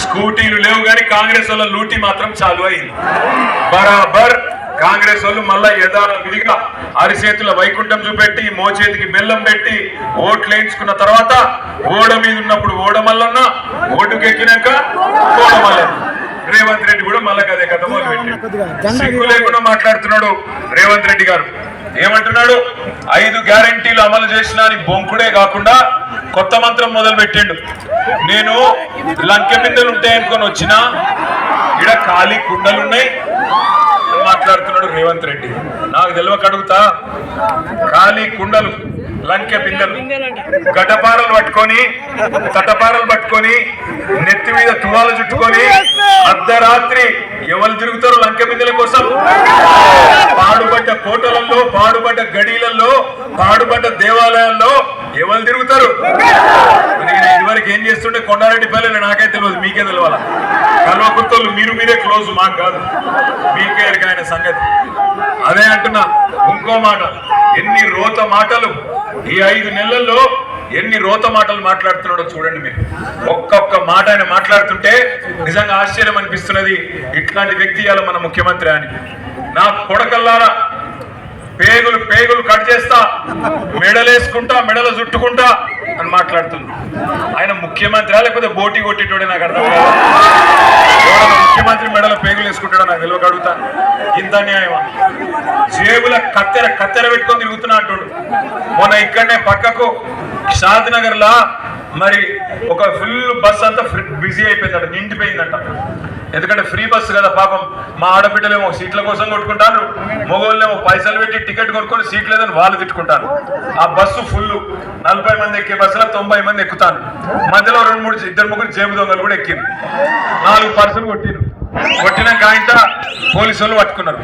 స్కూటీలు లేవు కానీ కాంగ్రెస్ వాళ్ళ లూటీ మాత్రం చాలు అయింది. బరాబర్ కాంగ్రెస్ వాళ్ళు మళ్ళా యథాల విధిగా అరిచేతుల వైకుంఠం చూపెట్టి మోచేతికి బెల్లం పెట్టి ఓట్లు వేయించుకున్న తర్వాత ఓడ మీద ఉన్నప్పుడు ఓడమల్లన్న ఓటుకెక్కినాక ఓడమల్లన్న రేవంత్ రెడ్డి కూడా మళ్ళా అదే కథ మొదలు పెట్టాడు. లేకుండా మాట్లాడుతున్నాడు రేవంత్ రెడ్డి గారు. ఏమంటున్నాడు? ఐదు గ్యారంటీలు అమలు చేసిన బొంకుడే కాకుండా కొత్త మంత్రం మొదలు పెట్టిండు నేను లంకె బిందెలు ఉంటాయనుకొని వచ్చిన ఇక్కడ ఖాళీ కుండలు ఉన్నాయి మాట్లాడుతున్నాడు రేవంత్ రెడ్డి? నాకు తెలియక అడుగుతా. ఖాళీ కుండలు లంకె బిందెలు. గడ్డపారలు పట్టుకొని తటపారలు పట్టుకొని నెత్తి మీద తువాలు చుట్టుకొని అర్ధరాత్రి ఎవరు తిరుగుతారు లంకె బిందెల కోసం? పాడుబడ్డ కోటలలో పాడుబడ్డ గడీలలో పాడుబడ్డ దేవాలయాల్లో ఎవరు తిరుగుతారు? నేను ఇదివరకు ఏం చేస్తుంటే కొండారెడ్డి పల్లెలు నాకే తెలియదు మీకే తెలియాల కల్వకుర్తలు మీరు మీరే క్లోజ్ మాకు కాదు. మీకే ఆయన సంగతి. అదే అంటున్నా ఇంకో మాట. ఎన్ని రోత మాటలు ఈ ఐదు నెలల్లో ఎన్ని రోత మాటలు మాట్లాడుతున్నాడో చూడండి మీరు. ఒక్కొక్క మాట ఆయన మాట్లాడుతుంటే నిజంగా ఆశ్చర్యం అనిపిస్తున్నది. ఇట్లాంటి వ్యక్తి ఇవాళ మన ముఖ్యమంత్రి అని నా కొడకల్లారా పేగులు పేగులు కట్ చేస్తా మెడలేసుకుంటా మెడలు చుట్టుకుంటా అని మాట్లాడుతుంది ఆయన ముఖ్యమంత్రి లేకపోతే బోటీ కొట్టేటోడే నాకు అర్థం కాదు. ముఖ్యమంత్రి మెడలో పేగులు వేసుకుంటాడో నాకు తెలియక అడుగుతా. ఇంత న్యాయమా జేబుల కత్తెర కత్తెర పెట్టుకొని తిరుగుతున్నా అంటాడు. మొన్న ఇక్కడనే పక్కకు షాద్ నగర్ లా మరి ఒక ఫుల్ బస్ అంతా బిజీ అయిపోయిందట నిండిపోయిందంట. ఎందుకంటే ఫ్రీ బస్సు కదా పాపం. మా ఆడబిడ్డలేమో సీట్ల కోసం కొట్టుకుంటారు మగవాళ్ళేమో పైసలు పెట్టి టికెట్ కొనుక్కొని సీట్ లేదని వాళ్ళు తిట్టుకుంటారు. ఆ బస్సు ఫుల్ నలభై మంది ఎక్కే బస్సులో తొంభై మంది ఎక్కుతారు. మధ్యలో రెండు మూడు ఇద్దరు ముగ్గురు జేబు దొంగలు కూడా ఎక్కింది నాలుగు పర్సలు కొట్టిరు కొట్టినాక ఆయన పోలీసు వాళ్ళు పట్టుకున్నారు.